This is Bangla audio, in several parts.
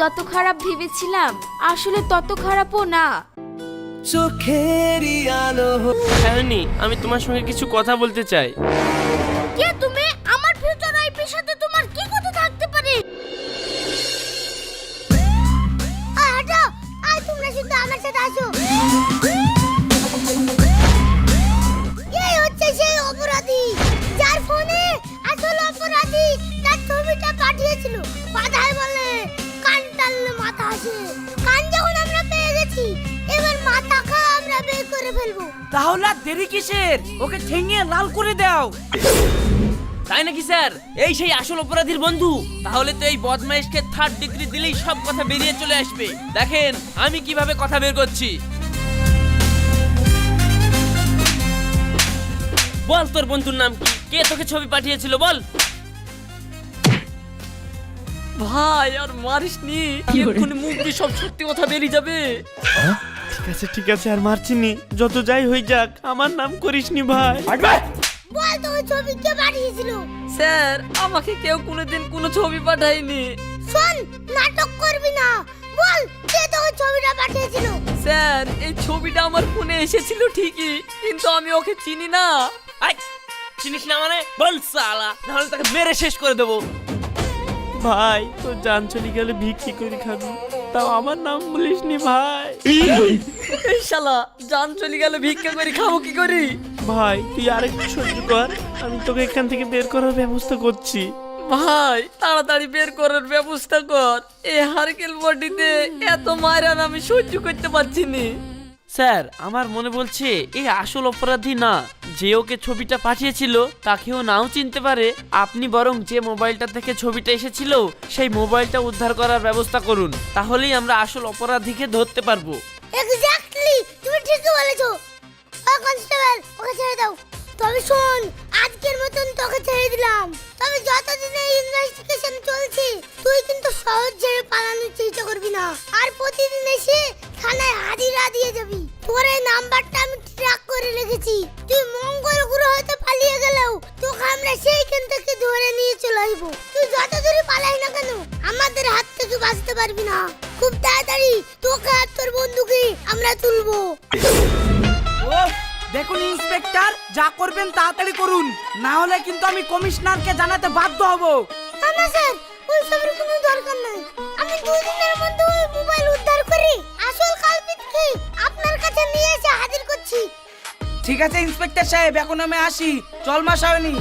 যত খারাপ ভেবেছিলাম আসলে তত খারাপও না। চোখেরই আলো সায়নী আমি তোমার সঙ্গে কিছু কথা বলতে চাই। কে তুমি? দেরি কিসের ওকে ঠেঙিয়ে লাল করে দাও। তাই নাকি স্যার? এই সেই আসল অপরাধীর বন্ধু। তাহলে তো এই বদমাইশকে থার্ড ডিগ্রি দিলেই সব কথা বেরিয়ে চলে আসবে। দেখেন আমি কীভাবে কথা বের করছি। বল তোর বন্ধুর নাম কি? কে তোকে ছবি পাঠিয়েছিল বল। ভাই আর মারিস নি মুখ দিয়ে সব সত্যি কথা বেরিয়ে যাবে। ঠিক আছে ঠিক আছে আর মারছি নি। যত যাই হই যাক আমার নাম করিসনি ভাই। বল তো ওই ছবি কে পাঠিয়েছিল স্যার আমাকে কেউ কোনোদিন কোনো ছবি পাঠায়নি। শোন নাটক করবি না। বল কে তো ওই ছবিটা পাঠিয়েছিল? স্যার এই ছবিটা আমার ফোনে এসেছিল ঠিকই কিন্তু আমি ওকে চিনি না। আই চিনিস না মানে? বল সালা নাহলে তাকে মেরে শেষ করে দেবো। ভাই তোর জান চলে গেলে ভিক্ষি করে খাবি। তাও আমার নাম বলিসনি ভাই। এই শালা জান চলে গেলে ভিক্ষা করে খাব কি করি? ভাই তুই আরেকটু সহ্য কর আমি তোকে এখান থেকে বের করার ব্যবস্থা করছি। ভাই তাড়াতাড়ি বের করার ব্যবস্থা কর। এই হারকেল বডিতে এত মারান আমি সহ্য করতে পারছি না। স্যার আমার মনে বলছে এই আসল অপরাধী না। যে ওকে ছবিটা পাঠিয়েছিল, তাকেও নাও চিনতে পারে। আপনি বরং যে মোবাইলটা থেকে ছবিটা এসেছিল, সেই মোবাইলটা উদ্ধার করার ব্যবস্থা করুন। তাহলেই আমরা আসল অপরাধীকে ধরতে পারব। এক্স্যাক্টলি তুমি ঠিকই বলেছ। ও কনস্টেবল, ওকে ছেড়ে দাও। তবে শোন, আজকের মতন তোকে ছেড়ে দিলাম। তবে যতদিন এই ইনভেস্টিগেশন চলছে, তুই কিন্তু সহজ ছেড়ে পালানোর চেষ্টা করবি না। আর প্রতিদিন এসে থানায় হাজিরা দিয়ে যাবি। তোর এই নাম্বারটা আমি ট্র্যাক করে রেখেছি। তুই মঙ্গল গ্রহ হতে পালিয়ে গেলেও তোকে আমরা সেইখান থেকে ধরে নিয়ে চলে আসব। তুই যত দূরে পালাই না কেন আমাদের হাত থেকে বাঁচতে পারবি না। খুব তাড়াতাড়ি তোকে আর তোর বন্ধুকে আমরা তুলবো। ও দেখুন ইন্সপেক্টর যা করবেন তাড়াতাড়ি করুন। না হলে কিন্তু আমি কমিশনারকে জানাতে বাধ্য হব। না স্যার ওই সবের কোনো দরকার নাই। আমি দুই দিনের মধ্যে ওই মোবাইল উদ্ধার করে। আসল কালপিটকে আপনার কাছে নিয়ে এসে হাজির করছি। ঠিক আছে, ইন্সপেক্টর সাহেব, এখন আমি আসি। চল মা সায়নী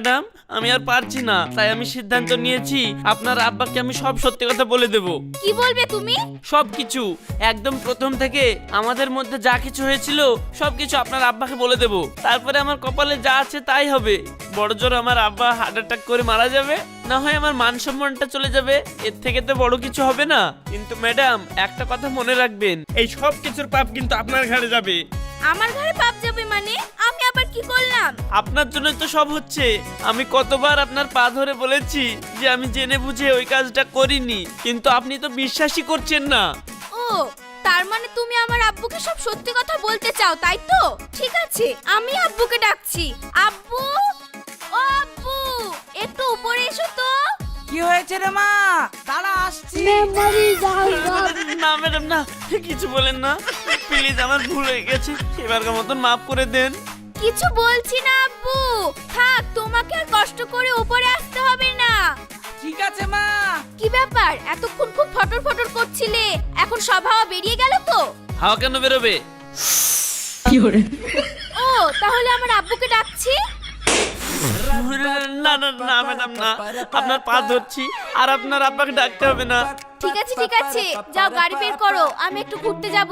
ম্যাডাম আমি আর পারছি না তাই আমি সিদ্ধান্ত নিয়েছি আপনার আব্বাকে আমি সব সত্যি কথা বলে দেব। কি বলবে তুমি? সব কিছু একদম প্রথম থেকে আমাদের মধ্যে যা কিছু হয়েছিল সব কিছু আপনার আব্বাকে বলে দেব। তারপরে আমার কপালে যা আছে তাই হবে। বড় জোর আমার আব্বা হার্ট অ্যাটাক করে মারা যাবে না হয় আমার মান সম্মানটা চলে যাবে এর থেকে তো বড় কিছু হবে না। কিন্তু ম্যাডাম একটা কথা মনে রাখবেন এই সব কিছুর পাপ কিন্তু আপনার ঘাড়ে যাবে। আমার ঘরে পাপ যাবে মানে? আমি আবার কি করলাম? আপনার জন্য তো সব হচ্ছে। আমি কতবার আপনার পা ধরে বলেছি যে আমি জেনে বুঝে ওই কাজটা করিনি কিন্তু আপনি তো বিশ্বাসই করছেন না। ও তার মানে তুমি আমার আব্বুকে সব সত্যি কথা বলতে চাও তাই তো? ঠিক আছে আমি আব্বুকে ডাকছি। আব্বু ও আব্বু একটু উপরে এসো তো। কি হয়েছে রে মা? দাঁড়া আসছি। না ম্যাডাম না কিছু বলেন না। প্লিজ আমার ভুল হয়ে গেছে। এবারকার মতন মাফ করে দেন। কিছু বলছি না আব্বু। থাক তোমাকে আর কষ্ট করে উপরে আসতে হবে না। ঠিক আছে মা। কি ব্যাপার? এতক্ষণ খুব ফটর ফটর করছিলে। এখন সব হাওয়া বেরিয়ে গেল তো? হাওয়া কেন বেরোবে? ও তাহলে আমার আব্বুকে ডাকছি। না না না ম্যাডাম না। আপনার পা ধরছি আর আপনার আব্বাকে ডাকতে হবে না। ঠিক আছে ঠিক আছে। যাও গাড়ি বের করো। আমি একটু ঘুরতে যাব।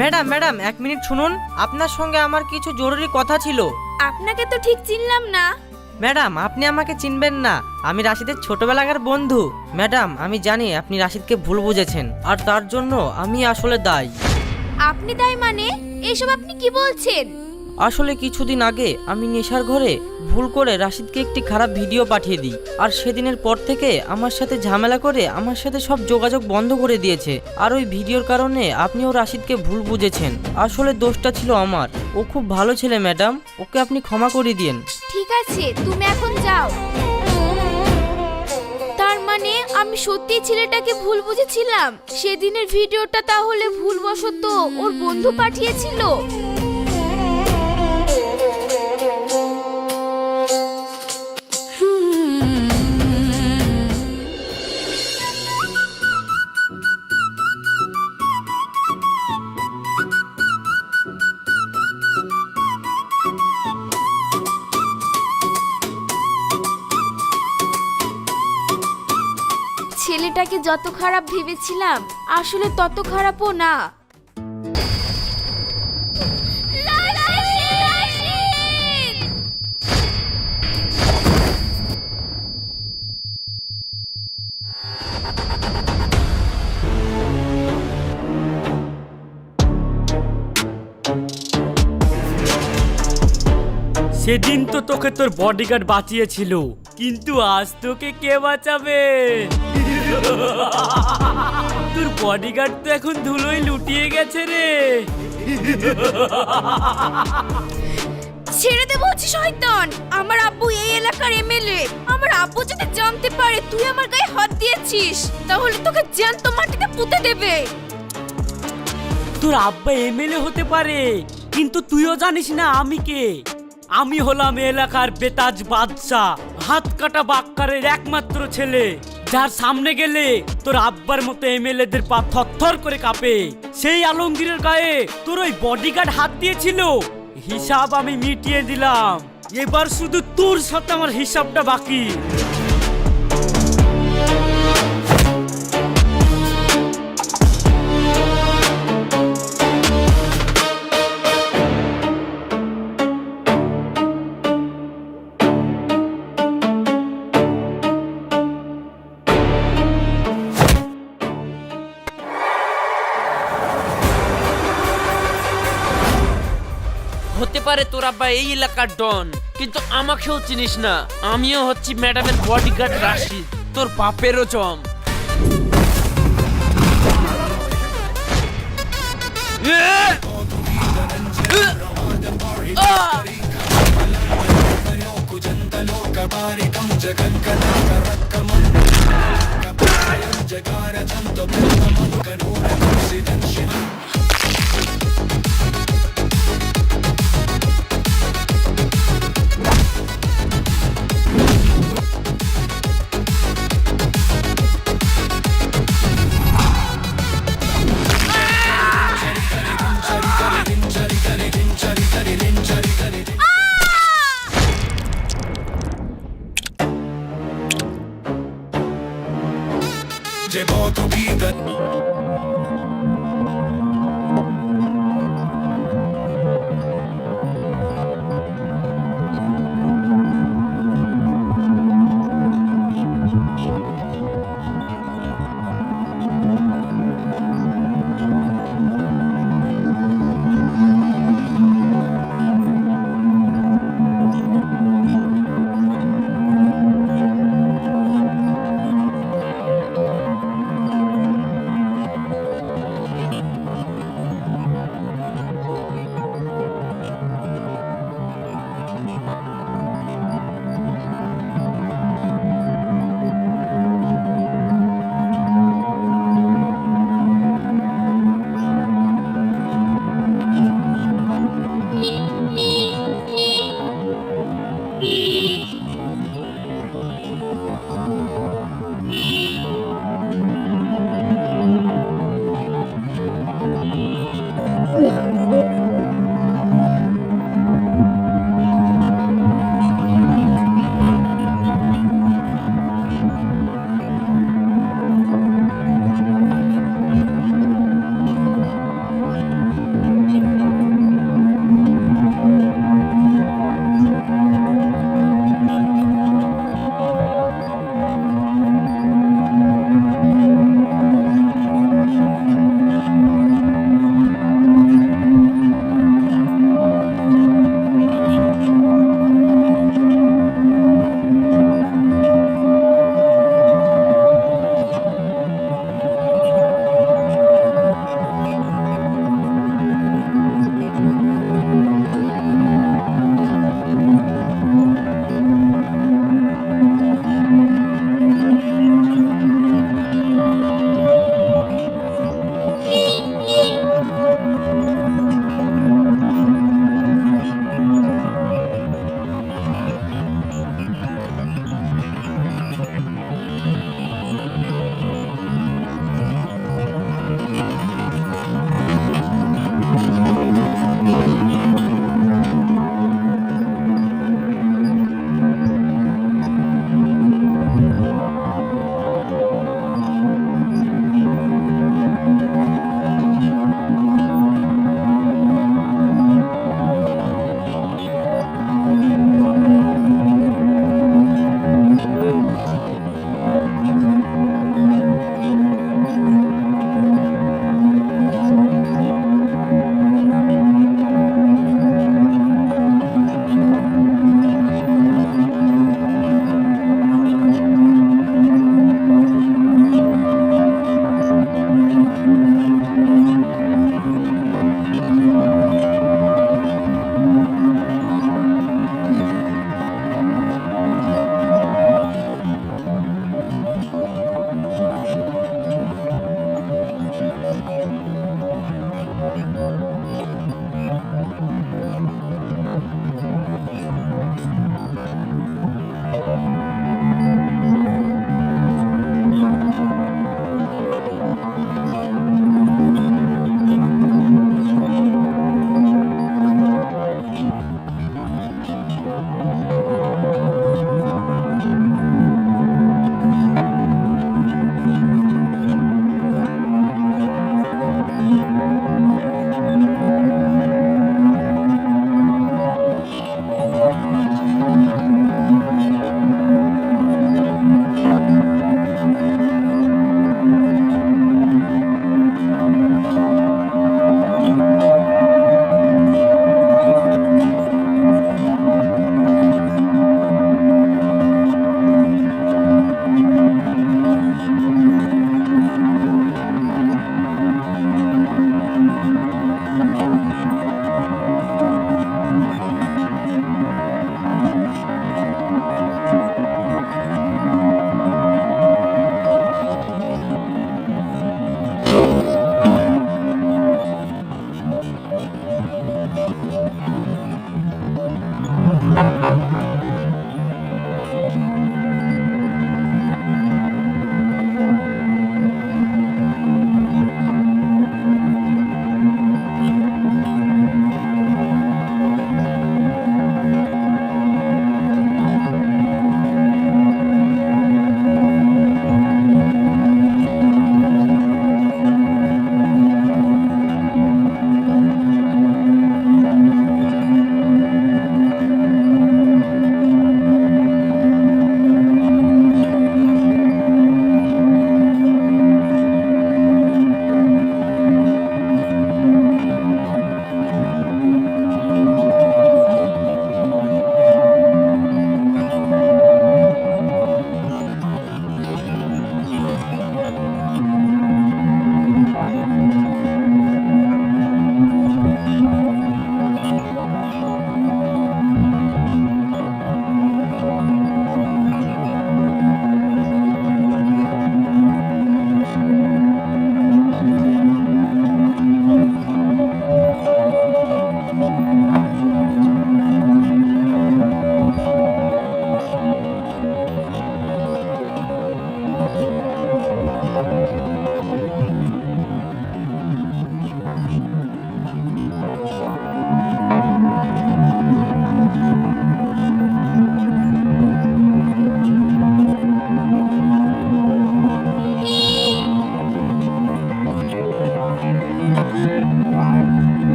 ম্যাডাম ম্যাডাম এক মিনিট শুনুন। আপনার সঙ্গে আমার কিছু জরুরি কথা ছিল। আপনাকে তো ঠিক চিনলাম না। ম্যাডাম, আপনি আমাকে চিনবেন না। আমি রাশিদের ছোটবেলাকার বন্ধু। ম্যাডাম, আমি জানি আপনি রাশিদকে ভুল বুঝেছেন, আর তার জন্য আমি আসলে দায়ী। আপনি তাই মানে? এইসব আপনি কি বলছেন? আসলে কিছুদিন আগে আমি নেশার ঘরে ভুল করে রাশিদকে একটি খারাপ ভিডিও পাঠিয়ে দিই। আর সেদিনের পর থেকে আমার সাথে ঝামেলা করে আমার সাথে সব যোগাযোগ বন্ধ করে দিয়েছে। আর ওই ভিডিওর কারণে আপনিও রাশিদকে ভুল বুঝেছেন। আসলে দোষটা ছিল আমার। ও খুব ভালো ছেলে, ম্যাডাম। ওকে আপনি ক্ষমা করে দিন ঠিক আছে, তুমি এখন যাও। তার মানে আমি সত্যি ছেলেটাকে ভুল বুঝেছিলাম? সেদিনের ভিডিওটা তাহলে ভুলবশত ওর বন্ধু পাঠিয়েছিল? ছেলেটাকে যত খারাপ ভেবেছিলাম, আসলে তত খারাপও না। সেদিন তো তোকে তোর বডিগার্ড বাঁচিয়েছিল, কিন্তু আজ তোকে কে বাঁচাবে? তোর বডিগার্ড তো এখন ধুলোয় লুটিয়ে গেছে রে। ছেড়ে দে বলছি শয়তান। আমার আব্বু এই এলাকার এমএলএ। আমার আব্বু যদি জানতে পারে তুই আমার গায়ে হাত দিয়েছিস তাহলে তোকে জ্যান্ত মাটিতে পুঁতে দেবে। তোর আব্বা এমএলএ হতে পারে কিন্তু তুইও জানিস না আমি কে। আমি হলাম এলাকার বেতাজ বাদশাহ হাত কাটা বাক্কারের একমাত্র ছেলে। যার সামনে গেলে তোর আব্বার মতো এমএলএদের পা থরথর করে কাঁপে। সেই আলমগীরের গায়ে তোর ওই বডিগার্ড হাত দিয়েছিল। হিসাব আমি মিটিয়ে দিলাম। এবার শুধু তোর সাথে আমার হিসাবটা বাকি। আরে তোর আব্বা এই এলাকার ডন। কিন্তু আমাকেও চিনিস না। আমিও হচ্ছি ম্যাডামের বডিগার্ড রাশিদ তোর বাপেরও চম जगार जंत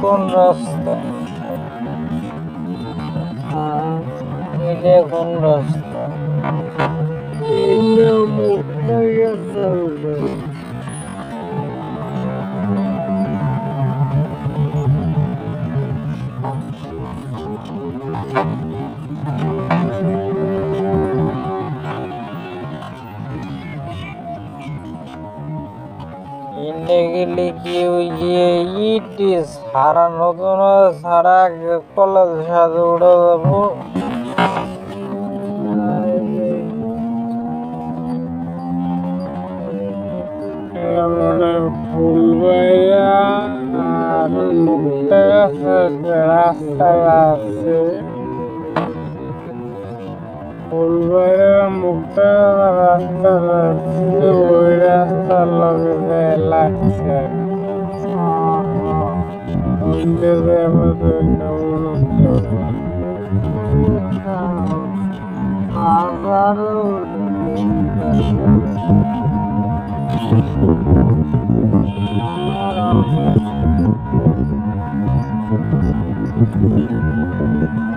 কোন রাস্তা? এটা কোন রাস্তা? এটা মুখটা গেছে ইটি সারা নতুন সারা কলেজ সাথে উঠে যাব Mm-hmm.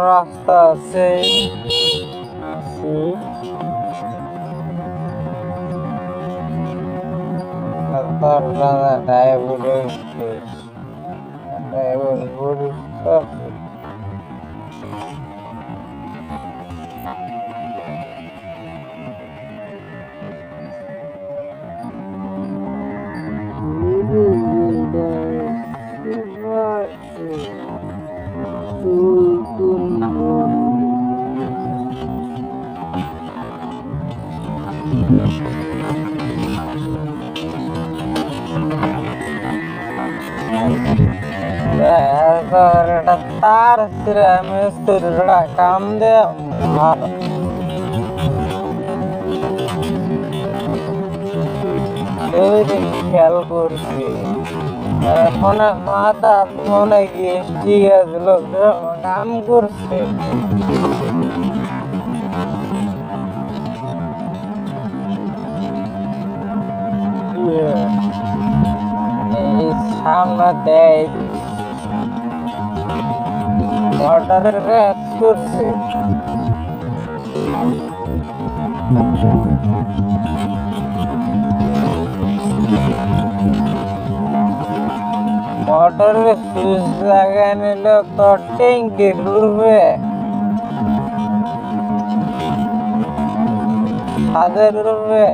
রাস্তা আছে আছে ড্রাইভার এটা তার ছিঁড়ে মিস্ত্রিটা কাম ভালো খেয়াল করছি। মনে মাথা মনে গিয়ে ঠিক আছিল কাম করছে। সামনে দেয় অর্ডারের কাজ করছে মোটরের সুইচ লাগাই নিল তো ট্যাঙ্কি ঘুরবে ছাদের উঠবে